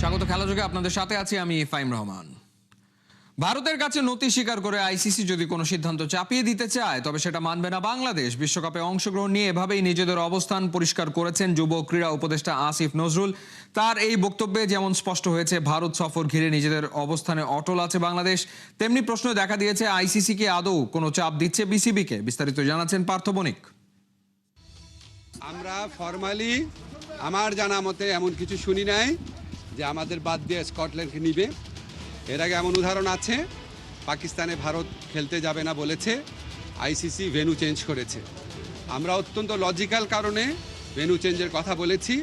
স্বাগত খেলাযোগে আপনাদের সাথে আছি আমি ফাইম রহমান। ভারতের কাছে নতি স্বীকার করে আইসিসি যদি কোনো সিদ্ধান্ত চাপিয়ে দিতে চায়, তবে সেটা মানবে না বাংলাদেশ। বিশ্বকাপে অংশগ্রহণ নিয়ে এভাবেই নিজেদের অবস্থান পরিষ্কার করেছেন যুব ক্রীড়া উপদেষ্টা আসিফ নজরুল। তার এই বক্তব্যে যেমন স্পষ্ট হয়েছে, ভারত সফর ঘিরে নিজেদের অবস্থানে অটল আছে বাংলাদেশ। তেমনি প্রশ্ন দেখা দিয়েছে, আইসিসি কি আদৌ কোনো চাপ দিচ্ছে বিসিবিকে? বিস্তারিত জানাচ্ছেন পার্থ বণিক। আমরা ফর্মালি আমার জানা মতে এমন কিছু শুনি নাই। যে আমাদের বাদ দিয়ে স্কটল্যান্ডকে নিবে। এর আগে এমন উদাহরণ আছে, পাকিস্তানে ভারত খেলতে যাবে না বলেছে, আইসিসি ভেনু চেঞ্জ করেছে। আমরা অত্যন্ত লজিক্যাল কারণে ভেনু চেঞ্জের কথা বলেছি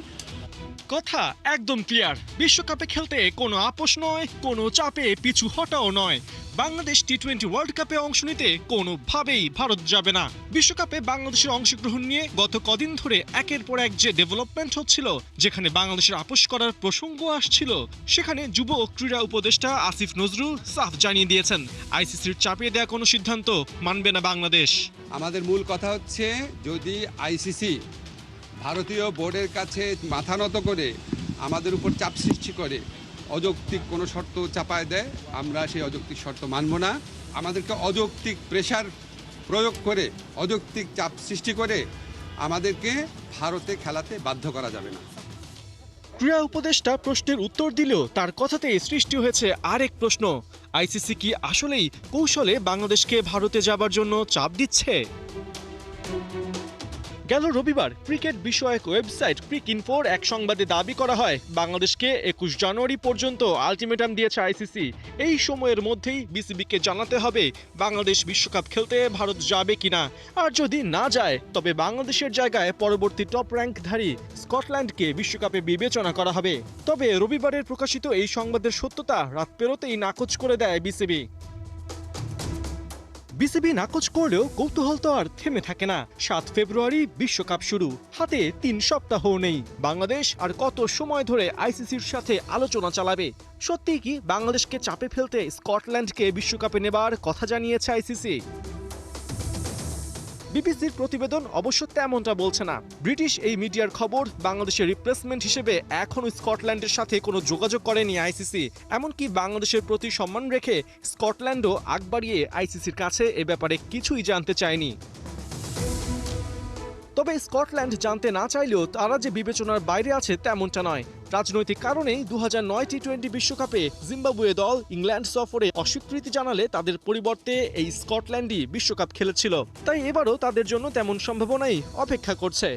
কথা একদম ক্লিয়ার বিশ্বকাপে খেলতে কোনো আপোষ নয়, কোনো চাপে পিছু হটাও নয়। বাংলাদেশ টি টোয়েন্টি ওয়ার্ল্ড কাপে অংশ নিতে কোনোভাবেই ভারত যাবে না। বিশ্বকাপে বাংলাদেশের অংশগ্রহণ নিয়ে গত কদিন ধরে একের পর এক যে ডেভেলপমেন্ট হচ্ছিল, যেখানে বাংলাদেশের আপোষ করার প্রসঙ্গ আসছিল, সেখানে যুব ক্রীড়া উপদেষ্টা আসিফ নজরুল সাফ জানিয়ে দিয়েছেন, আইসিসির চাপিয়ে দেওয়া কোনো সিদ্ধান্ত মানবে না বাংলাদেশ। আমাদের মূল কথা হচ্ছে, যদি আইসিসি ভারতীয় বোর্ডের কাছে মাথা নত করে আমাদের উপর চাপ সৃষ্টি করে, অযৌক্তিক কোনো শর্ত চাপায় দেয়, আমরা সেই অযৌক্তিক শর্ত মানব না। আমাদেরকে অযৌক্তিক প্রেশার প্রয়োগ করে, অযৌক্তিক চাপ সৃষ্টি করে আমাদেরকে ভারতে খেলাতে বাধ্য করা যাবে না। ক্রীড়া উপদেষ্টা প্রশ্নের উত্তর দিলেও তার কথাতেই সৃষ্টি হয়েছে আরেক প্রশ্ন। আইসিসি কি আসলেই কৌশলে বাংলাদেশকে ভারতে যাবার জন্য চাপ দিচ্ছে? গেল রবিবার, ক্রিকেট বিষয়ক ওয়েবসাইট ক্রিক ইনফোর এক সংবাদে দাবি করা হয়, বাংলাদেশকে একুশ জানুয়ারি পর্যন্ত আলটিমেটাম দিয়েছে আইসিসি। এই সময়ের মধ্যেই বিসিবিকে জানাতে হবে, বাংলাদেশ বিশ্বকাপ খেলতে ভারত যাবে কিনা। আর যদি না যায়, তবে বাংলাদেশের জায়গায় পরবর্তী টপ র্যাঙ্কধারী স্কটল্যান্ডকে বিশ্বকাপে বিবেচনা করা হবে। তবে রবিবারের প্রকাশিত এই সংবাদের সত্যতা রাত পেরোতেই নাকচ করে দেয় বিসিবি। বিসিবি নাকচ করলেও কৌতূহল তো আর থেমে থাকে না। সাত ফেব্রুয়ারি বিশ্বকাপ শুরু। হাতে তিন সপ্তাহ নেই। বাংলাদেশ আর কত সময় ধরে আইসিসির সাথে আলোচনা চালাবে? সত্যিই কি বাংলাদেশকে চাপে ফেলতে স্কটল্যান্ডকে বিশ্বকাপে নেবার কথা জানিয়েছে আইসিসি? বিবিসির প্রতিবেদন অবশ্য তেমনটা বলছে না। ব্রিটিশ এই মিডিয়ার খবর বাংলাদেশের রিপ্লেসমেন্ট হিসেবে এখনও স্কটল্যান্ডের সাথে কোনো যোগাযোগ করেনি আইসিসি। এমনকি বাংলাদেশের প্রতি সম্মান রেখে স্কটল্যান্ডও আগ বাড়িয়ে আইসিসির কাছে এ ব্যাপারে কিছুই জানতে চায়নি। তবে স্কটল্যান্ড জানতে না চাইলেও তারা যে বিবেচনার বাইরে আছে তেমনটা নয়। রাজনৈতিক কারণেই দু হাজার নয় টি টোয়েন্টি বিশ্বকাপে জিম্বাবুয়ে দল ইংল্যান্ড সফরে অস্বীকৃতি জানালে তাদের পরিবর্তে এই স্কটল্যান্ডই বিশ্বকাপ খেলেছিল। তাই এবারও তাদের জন্য তেমন সম্ভাবনাই অপেক্ষা করছে।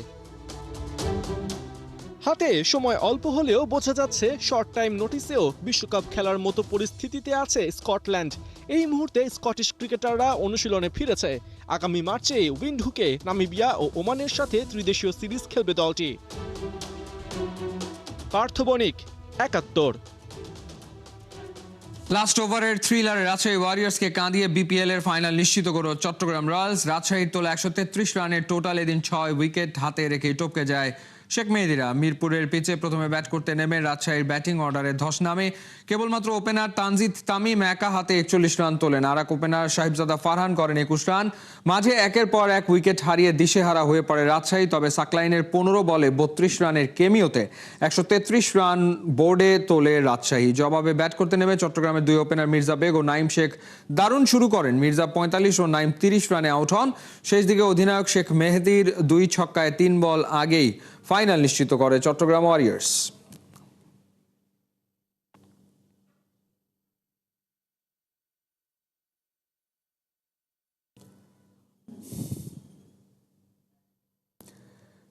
হাতে সময় অল্প হলেও বোঝা যাচ্ছে শর্ট টাইম নোটিসেও বিশ্বকাপ খেলার মতো পরিস্থিতিতে আছে স্কটল্যান্ড। এই মুহূর্তে স্কটিশ ক্রিকেটাররা অনুশীলনে ফিরেছে। আগামী মার্চে উইন্ডহুকে নামিবিয়া ও ওমানের সাথে ত্রিদেশীয় সিরিজ খেলবে দলটি। পার্থ বণিক, একাত্তর। লাস্ট ওভারের থ্রিলারে রাজশাহী ওয়ারিয়ার্সকে কাঁদিয়ে বিপিএল এর ফাইনাল নিশ্চিত করো চট্টগ্রাম রয়্যালস রাজশাহীর তোলা একশো তেত্রিশ রানের টোটাল এদিন ছয় উইকেট হাতে রেখে টপকে যায় শেখ মেহেদিরা মিরপুরের পিচে প্রথমে ব্যাট করতে নেমে রাজশাহীর ব্যাটিং অর্ডারে ধস নামে। কেবলমাত্র ওপেনার তানজিদ তামিম একা হাতে একচল্লিশ রান তোলেন। আর এক ওপেনার সাহিবজাদা ফারহান করেন একুশ রান। মাঝে একের পর এক উইকেট হারিয়ে দিশেহারা হয়ে পড়ে রাজশাহী, তবে সাকলাইনের পনেরো বলে বত্রিশ রানের কেমিওতে একশো তেত্রিশ রান বোর্ডে তোলে রাজশাহী। জবাবে ব্যাট করতে নেমে চট্টগ্রামের দুই ওপেনার মির্জা বেগ ও নাইম শেখ দারুণ শুরু করেন। মির্জা পঁয়তাল্লিশ ও নাইম তিরিশ রানে আউট হন। শেষ দিকে অধিনায়ক শেখ মেহেদির দুই ছক্কায় তিন বল আগেই ফাইনাল নিশ্চিত করে চট্টগ্রাম ওয়ারিয়ার্স।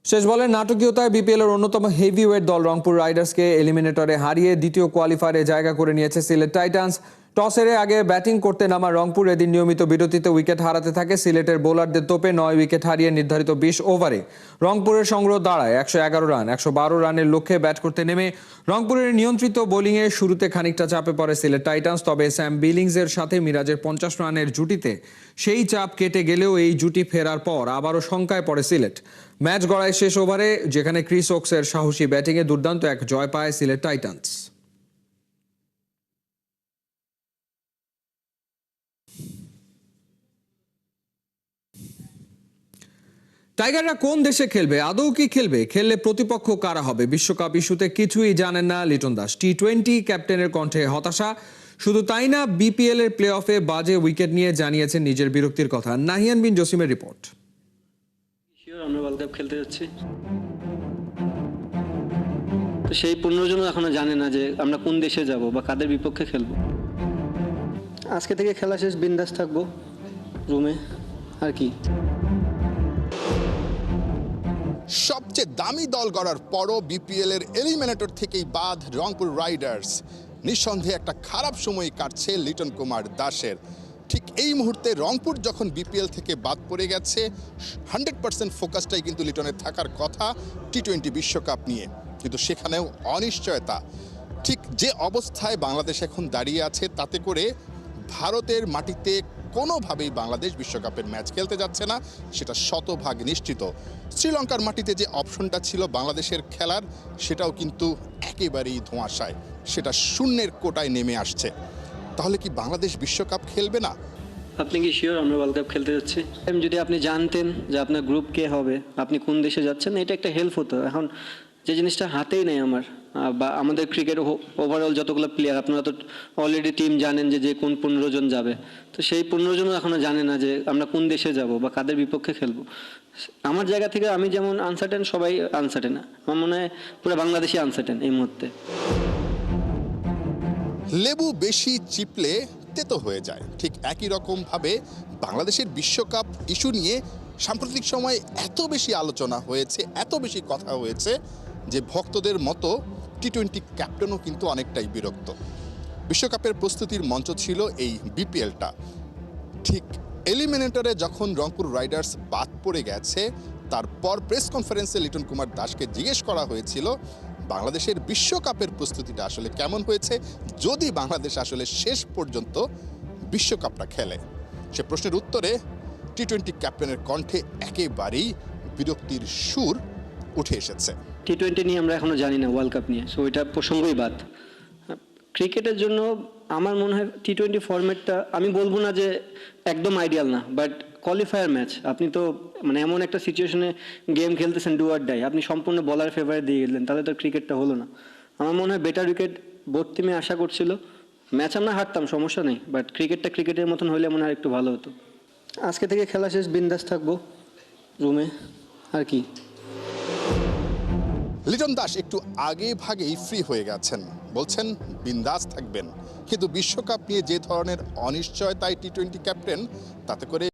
শেষ বলের নাটকীয়তায় বিপিএল এর অন্যতম হেভিওয়েট দল রংপুর রাইডার্সকে এলিমিনেটরে হারিয়ে দ্বিতীয় কোয়ালিফায়ারে জায়গা করে নিয়েছে সিলেট টাইটান্স। টসের আগে ব্যাটিং করতে নামা রংপুর এদিন নিয়মিত বিরতিতে উইকেট হারাতে থাকে। সিলেটের বোলারদের তোপে নয় উইকেট হারিয়ে নির্ধারিত বিশ ওভারে রংপুরের সংগ্রহ দাঁড়ায়। একশো এগারো রান, একশো বারো রানের লক্ষ্যে ব্যাট করতে নেমে রংপুরের নিয়ন্ত্রিত বোলিংয়ে শুরুতে খানিকটা চাপে পড়ে সিলেট টাইটান্স। তবে স্যাম বিলিংসের সাথে মিরাজের পঞ্চাশ রানের জুটিতে সেই চাপ কেটে গেলেও এই জুটি ফেরার পর আবারও শঙ্কায় পড়ে সিলেট। ম্যাচ গড়ায় শেষ ওভারে, যেখানে ক্রিস ওক্সের সাহসী ব্যাটিংয়ে দুর্দান্ত এক জয় পায় সিলেট টাইটান্স। টাইগাররা কোন দেশে খেলবে? আদৌ কি খেলবে? খেললে প্রতিপক্ষ কারা হবে? বিশ্বকাপ ইস্যুতে কিছুই জানেন না লিটন দাস। টি টোয়েন্টি ক্যাপ্টেনের কণ্ঠে হতাশা? শুধু তাই না, বিপিএল এর প্লে অফে বাজে উইকেট নিয়ে জানিয়েছেন নিজের বিরক্তির কথা। নাহিয়ান বিন জসিমের রিপোর্ট। আমরা ওয়ার্ল্ড কাপ খেলতে যাচ্ছি। সেই পনেরো জনও এখনও জানে না যে আমরা কোন দেশে যাব বা কাদের বিপক্ষে খেলব। আজকে থেকে খেলা শেষ, বিন্দাস থাকব। রুমে, আর কি? সবচেয়ে দামি দল গড়ার পরও বিপিএল এর এলিমিনেটর থেকেই বাদ রংপুর রাইডার্স নিঃসন্দেহে একটা খারাপ সময় কাটছে লিটন কুমার দাসের। ঠিক এই মুহূর্তে রংপুর যখন বিপিএল থেকে বাদ পড়ে গেছে হান্ড্রেড পার্সেন্ট ফোকাসটাই কিন্তু লিটনের থাকার কথা টি টোয়েন্টি বিশ্বকাপ নিয়ে। কিন্তু সেখানেও অনিশ্চয়তা। ঠিক যে অবস্থায় বাংলাদেশ এখন দাঁড়িয়ে আছে, তাতে করে ভারতের মাটিতে কোনোভাবেই বাংলাদেশ বিশ্বকাপের ম্যাচ খেলতে যাচ্ছে না, সেটা শতভাগ নিশ্চিত। শ্রীলঙ্কার মাটিতে যে অপশনটা ছিল বাংলাদেশের খেলার, সেটাও কিন্তু একেবারেই ধোঁয়াশায়। সেটা শূন্যের কোটায় নেমে আসছে। তাহলে কি বাংলাদেশ বিশ্বকাপ খেলবে না? আপনি কি শিওর আমরা ওয়ার্ল্ড কাপ খেলতে যাচ্ছি? যদি আপনি জানতেন যে আপনার গ্রুপ কে হবে, আপনি কোন দেশে যাচ্ছেন, এটা একটা হেল্প হতো। এখন যে জিনিসটা হাতেই নেই আমার। বা আমাদের ক্রিকেট ওভারঅল যতগুলো প্লেয়ার আপনারা তো অলরেডি টিম জানেন যে যে কোন পনেরো জন যাবে। তো সেই পনেরো জনও এখনও জানে না যে, আমরা কোন দেশে যাব বা কাদের বিপক্ষে খেলব। আমার জায়গা থেকে আমি যেমন আনসার্টেন সবাই আনসার্টেন আমার মনে হয় পুরো বাংলাদেশি আনসার্টেন এই মুহূর্তে। লেবু বেশি চিপলে তেতো হয়ে যায়। ঠিক একই রকমভাবে বাংলাদেশের বিশ্বকাপ ইস্যু নিয়ে সাম্প্রতিক সময়ে এত বেশি আলোচনা হয়েছে, এত বেশি কথা হয়েছে যে ভক্তদের মতো টি টোয়েন্টি ক্যাপ্টেনও কিন্তু অনেকটাই বিরক্ত। বিশ্বকাপের প্রস্তুতির মঞ্চ ছিল এই বিপিএলটা ঠিক এলিমিনেটরে যখন রংপুর রাইডার্স বাদ পড়ে গেছে, তারপর প্রেস কনফারেন্সে লিটন কুমার দাসকে জিজ্ঞেস করা হয়েছিল, বাংলাদেশের বিশ্বকাপের প্রস্তুতিটা আসলে কেমন হয়েছে? যদি বাংলাদেশ আসলে শেষ পর্যন্ত বিশ্বকাপটা খেলে। সে প্রশ্নের উত্তরে টি টোয়েন্টি ক্যাপ্টেনের কণ্ঠে একেবারেই বিরক্তির সুর উঠে এসেছে। টি টোয়েন্টি নিয়ে আমরা এখনও জানি না ওয়ার্ল্ড কাপ নিয়ে। সো এটা প্রসঙ্গই বাদ। ক্রিকেটের জন্য আমার মনে হয় টি টোয়েন্টি ফরম্যাটটা আমি বলব না যে একদম আইডিয়াল না বাট কোয়ালিফায়ার ম্যাচ আপনি তো মানে এমন একটা সিচুয়েশনে গেম খেলতেছেন ডু আর ডাই আপনি সম্পূর্ণ বলার ফেভারে দিয়ে গেলেন, তাহলে তো ক্রিকেটটা হলো না। আমার মনে হয় বেটার উইকেট বোর্ড টিমে আশা করছিল। ম্যাচ আমরা হারতাম, সমস্যা নেই বাট ক্রিকেটটা ক্রিকেটের মতন হলে মনে হয় একটু ভালো হতো। আজকে থেকে খেলা শেষ, বিন্দাস থাকব। রুমে আর কি? লিটন দাস একটু আগে ভাগেই ফ্রি হয়ে গেছেন। বলছেন, বিন্দাস থাকবেন। কিন্তু বিশ্বকাপ নিয়ে যে ধরনের অনিশ্চয়তায় টি টোয়েন্টি ক্যাপ্টেন তাতে করে